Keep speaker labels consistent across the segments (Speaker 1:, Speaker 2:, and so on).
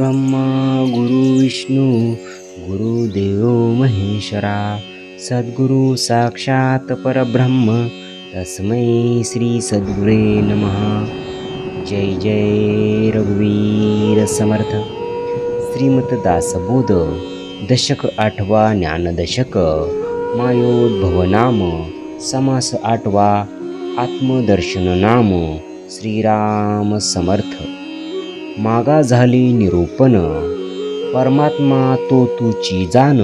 Speaker 1: ब्रह्मा गुरुविष्णू गुरुदेव महेश्वरा सद्गुरु साक्षात परब्रह्म तस्मै श्री सद्गुरे नमः। जय जय रघुवीर समर्थ। श्रीमत दासबोध दशक आठवा ज्ञानदशक मायोद्भवनाम समास आठवा आत्मदर्शन नाम श्रीराम समर्थ। मागा झाली निरूपण. परमात्मा तो तुची जाण.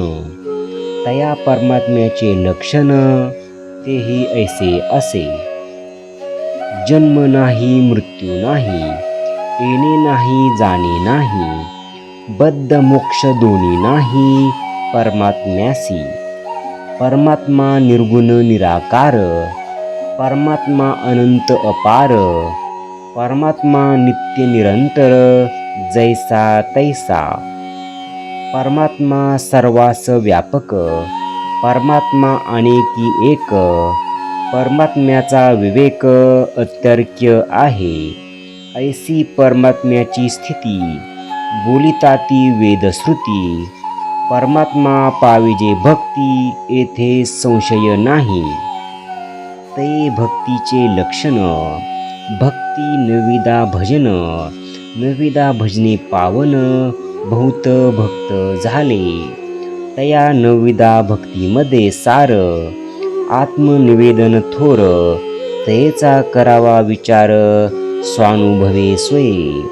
Speaker 1: तया परमात्म्याचे लक्षण तेही ऐसे असे. जन्म नाही मृत्यू नाही येणे नाही जाणे नाही बद्ध मोक्ष दोन्ही नाही परमात्म्यासी परमात्मा निर्गुण निराकार परमात्मा अनंत अपार परमात्मा नित्य निरंतर जैसा तैसा. परमात्मा सर्वास व्यापक परमात्मा अनेकी एक. परमात्म्याचा विवेक अतर्क्य आहे. ऐसी परमात्म्याची स्थिती बोलिताती वेदश्रुती. परमात्मा पाविजे भक्ती येथे संशय नाही. ते भक्तीचे लक्षण भक्ती नविदा भजन. नविदा भजने पावन बहुत भक्त झाले. तया नविदा भक्तीमध्ये सार आत्मनिवेदन थोर तयेचा करावा विचार स्वानुभवे स्वये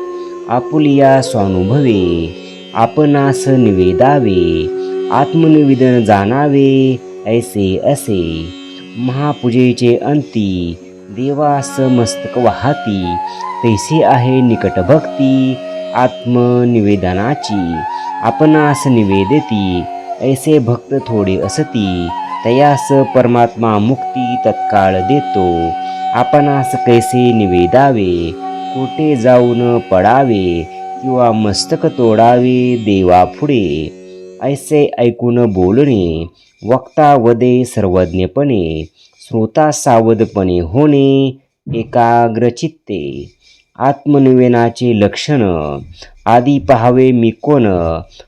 Speaker 1: आपुलिया स्वानुभवे आपणास निवेदावे आत्मनिवेदन जाणावे ऐसे असे. महापूजेचे अंती देवास मस्तक वाहती. तैसे आहे निकट भक्ती आत्मनिवेदनाची आपणास निवेदिती ऐसे भक्त थोडे असती. तयास परमात्मा मुक्ती तत्काळ देतो. आपणास कैसे निवेदावे? कोठे जाऊन पडावे? किंवा मस्तक तोडावे देवापुढे? ऐसे ऐकून बोलणे वक्ता वदे सर्वज्ञपणे. श्रोता सावधपणे होणे एकाग्रचित्ते. आत्मनिवेनाचे लक्षण आधी पहावे मी कोण?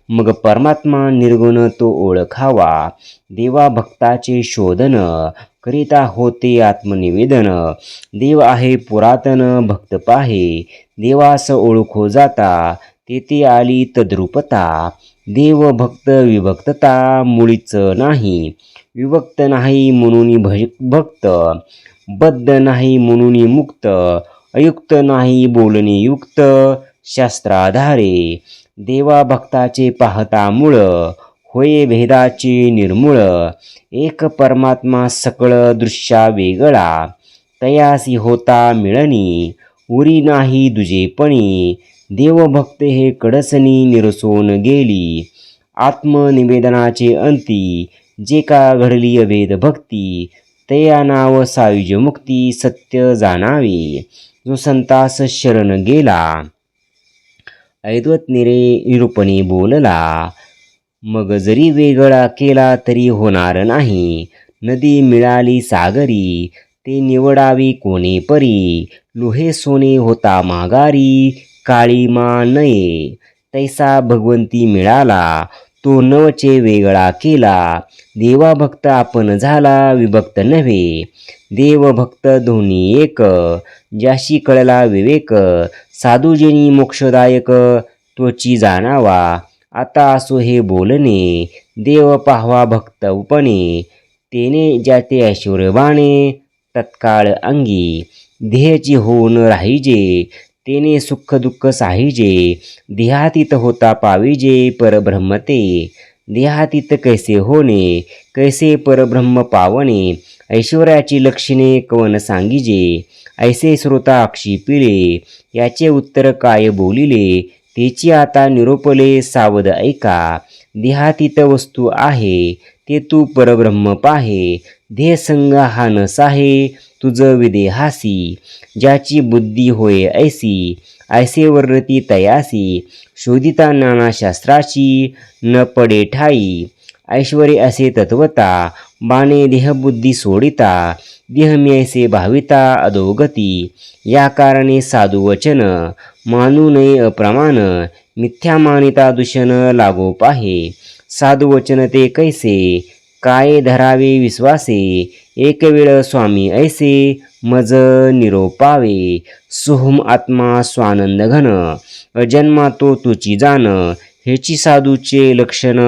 Speaker 1: मग परमात्मा निर्गुण तो ओळखावा. देवा भक्ताचे शोधन करिता होते आत्मनिवेदन. देव आहे पुरातन भक्त पाहे. देवास ओळखो जाता तेथे आली तद्रुपता. देव भक्त विभक्तता मुळीच नाही. विभक्त नाही म्हणून भज भक्त बद्ध नाही म्हणून मुक्त अयुक्त नाही बोलणे युक्त शास्त्राधारे देवा भक्ताचे पाहता मूळ होय भेदाचे निर्मूळ एक परमात्मा सकळ दृश्या वेगळा तयासी होता मिळणी उरी नाही दुजेपणी देवभक्त हे कडसनी निरसोन गेली आत्मनिवेदनाचे अंती जे का घडली अभेद भक्ती तया नाव सायुज मुक्ती सत्य जाणावे. जो संतास शरण गेला ऐद्वत निरे निरूपणे बोलला मग जरी वेगळा केला तरी होणार नाही. नदी मिळाली सागरी ते निवडावी कोणे परी. लोहे सोने होता माघारी काळी मा नये. तैसा भगवंती मिळाला तो नवचे वेगळा केला. देवाभक्त आपण झाला विभक्त नव्हे. देवभक्त दोन्ही एक ज्याशी कळला विवेक साधुजनी मोक्षदायक त्वची जाणावा. आता असो हे बोलणे देव पाहवा भक्तपणे तेने ज्याते ऐश्वर्यवाणे तत्काळ अंगी. ध्येयची होऊन राहिजे तेने सुख दुःख साहिजे. देहातीत होता पाविजे परब्रह्मते देहातीत कैसे होणे कैसे परब्रह्म पावणे ऐश्वर्याची लक्षणे कवन सांगिजे ऐसे श्रोता अक्षी पिळे याचे उत्तर काय बोलिले तेची आता निरोपले सावध ऐका देहातीत वस्तू आहे ते तू परब्रह्म पाहे देहसंग हा नसाहे तुझ विदेहासी ज्याची बुद्धी होय ऐसी ऐसे वर्णती तयासी शोधिता नानाशास्त्राची न पडे ठाई। ऐश्वर्य असे तत्वता बाणे देहबुद्धी सोडिता देहमी ऐसे भाविता अधोगती। या कारणे साधू वचन मानू नये अप्रमाण मिथ्या मानिता दूषण लागो पाहे। साधू वचन ते कैसे काय धरावे विश्वासे एक वेळ स्वामी ऐसे मज निरोपावे सोहम आत्मा स्वानंद घन अजन्मा तो तुची जाण हेची साधूचे लक्षण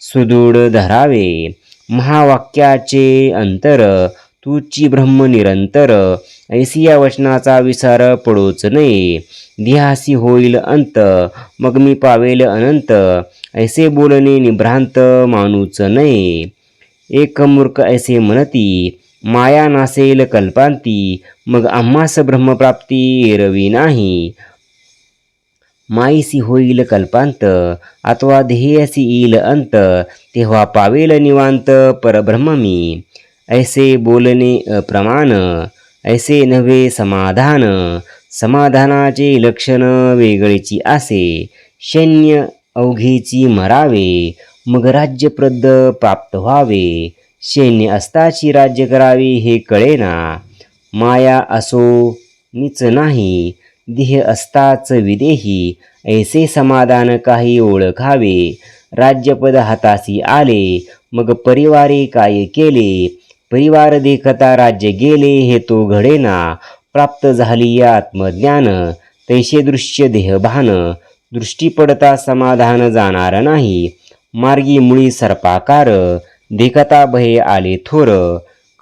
Speaker 1: सुदृढ धरावे. महावाक्याचे अंतर तुची ब्रह्म निरंतर ऐसी या वचनाचा विसार पडोच नये. देहासी होईल अंत मग मी पावेल अनंत ऐसे बोलणे निभ्रांत मानूच नये. एक मूर्ख ऐसे म्हणती माया नासेल कल्पांती मग आम्हास ब्रह्मप्राप्ती एरवी नाही. माईसी होईल कल्पांत अथवा ध्येयसी येईल अंत तेव्हा पावेल निवांत परब्रह्म मी ऐसे बोलणे अप्रमाण ऐसे नव्हे समाधान समाधानाचे लक्षण वेगळेची आसे शैन्य अवघेची मरावे मग राज्यप्रद प्राप्त व्हावे. सैन्य असताची राज्य करावे हे कळेना. माया असो निच नाही देह असताच विदेही ऐसे समाधान काही ओळखावे. राज्यपद हातासी आले मग परिवारे काय केले? परिवार देखता राज्य गेले हे तो घडेना. प्राप्त झाली या आत्मज्ञान तैसे दृश्य देहभान. दृष्टी पडता समाधान जाणार नाही. मार्गी मुळी सर्पाकार देखता भये आले थोर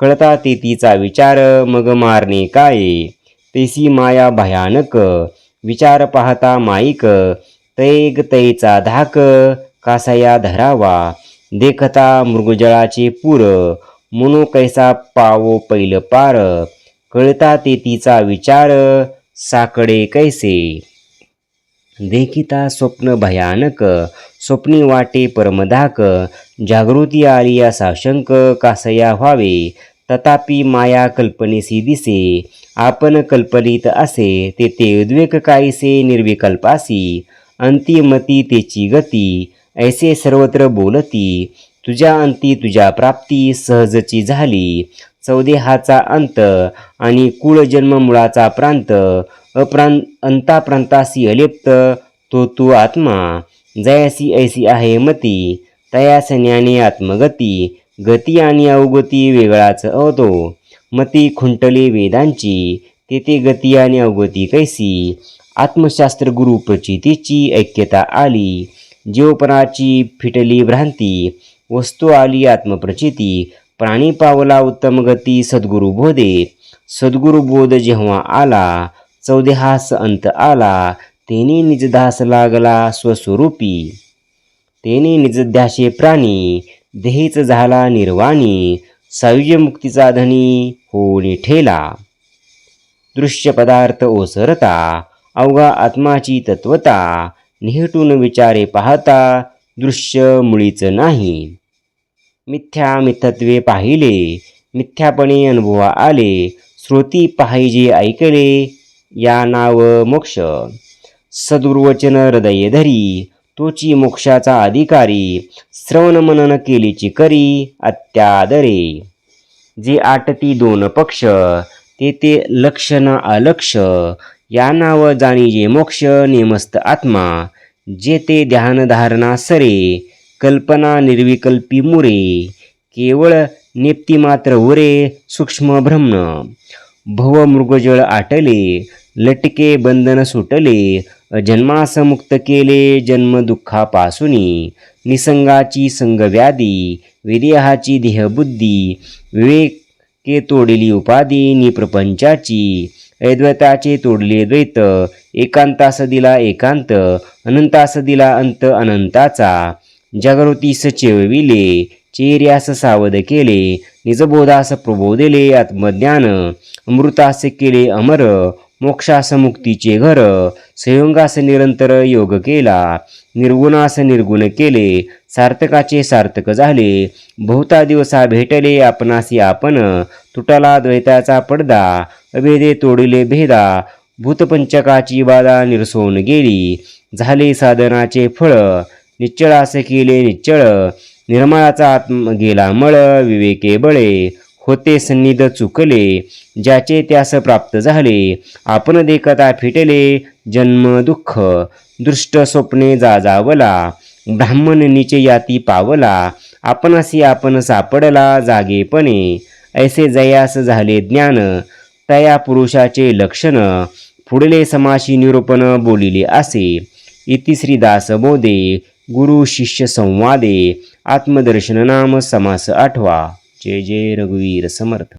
Speaker 1: कळता तेतीचा विचार मग मारणे काय? तेसी माया भयानक विचार पाहता माईक तैग तैचा धाक कासया धरावा देखता मृगजळाचे पूर मनो कैसा पावो पैल पार कळता तेतीचा विचार साकडे कैसे? देखिता स्वप्न भयानक स्वप्नी वाटे परमधाक जागृती आली या साशंक कासया व्हावे तथापि माया कल्पनेसी दिसे आपण कल्पनित असे ते ते उद्वेक काहीसे निर्विकल्पासी अंतिमती तेची गती ऐसे सर्वत्र बोलती तुझ्या अंती तुझ्या प्राप्ती सहजची झाली चौदेहाचा अंत आणि कुळजन्म मुळाचा प्रांत अप्रांत अंताप्रांतासी अलिप्त तो तू आत्मा। जयासी ऐसी आहे मती। तयास ज्ञानी आत्मगती। गती आणि अवगती वेगळाच अवतो। मती खुंटली वेदांची। तेथे गती आणि अवगती कैसी। आत्मशास्त्र गुरु प्रचितीची ऐक्यता आली। जीवपणाची फिटली भ्रांती। वस्तू आली आत्मप्रचिती। प्राणी पावला उत्तम गती सद्गुरु बोधे सद्गुरु बोध जेव्हा आला चौदेहास अंत आला तेने निजदास लागला स्वस्वरूपी. तेने निजध्याशे प्राणी देहीच झाला निर्वाणी मुक्तीचा धनी होणे ठेला. दृश्य पदार्थ ओसरता अवघा आत्माची तत्वता निहटून विचारे पाहता दृश्य मुळीच नाही. मिथ्या मिथत्वे पाहिले मिथ्यापणे अनुभवा आले श्रोती पाहिजे ऐकले या नाव मोक्ष. सदुर्वचन हृदय धरी तोची मोक्षाचा अधिकारी श्रवण मनन केलीची करी अत्यादरे. जे आटती दोन पक्ष ते ते लक्ष न अलक्ष या नाव जाणी जे मोक्ष नेमस्त आत्मा. जे ते ध्यानधारणा सरे कल्पना निर्विकल्पी मुरे केवळ नेप्ती मात्र उरे सूक्ष्म भ्रमण भव मृगजळ आटले लटके बंधन सुटले जन्मास मुक्त केले जन्म दुःखापासूनी. निसंगाची संगव्याधी विदेहाची देहबुद्धी विवेके तोडली उपाधी निप्रपंचाची. अद्वैताचे तोडले द्वैत एकांतास दिला एकांत अनंतास दिला अंत अनंताचा. जागृतीस चेविले चेर्यास सावध केले निजबोधास प्रबोधले आत्मज्ञान अमृतास केले अमर मोक्षासमुक्तीचे घर संयोगास निरंतर योग केला निर्गुणास निर्गुण केले सार्थकाचे सार्थक झाले बहुता दिवसा भेटले आपणासी आपण तुटाला द्वैताचा पडदा अभेदे तोडिले भेदा भूतपंचकाची बाधा निरसोन गेली झाले साधनाचे फळ निश्चळास केले निश्चळ निर्मळाचा आत्म गेला मळ विवेके बळे होते सन्निध चुकले ज्याचे त्यास प्राप्त झाले. आपण देखता फिटले जन्म दुःख दृष्ट स्वप्ने जाजावला ब्राह्मण निचे याती पावला आपणासी आपण सापडला जागेपणे. ऐसे जयास झाले ज्ञान तया पुरुषाचे लक्षण पुढले समाशी निरूपण बोलिले असे. इति श्रीदास बोधे गुरु शिष्य संवादे आत्मदर्शन नाम समास आठवा. जय जय रघुवीर समर्थ.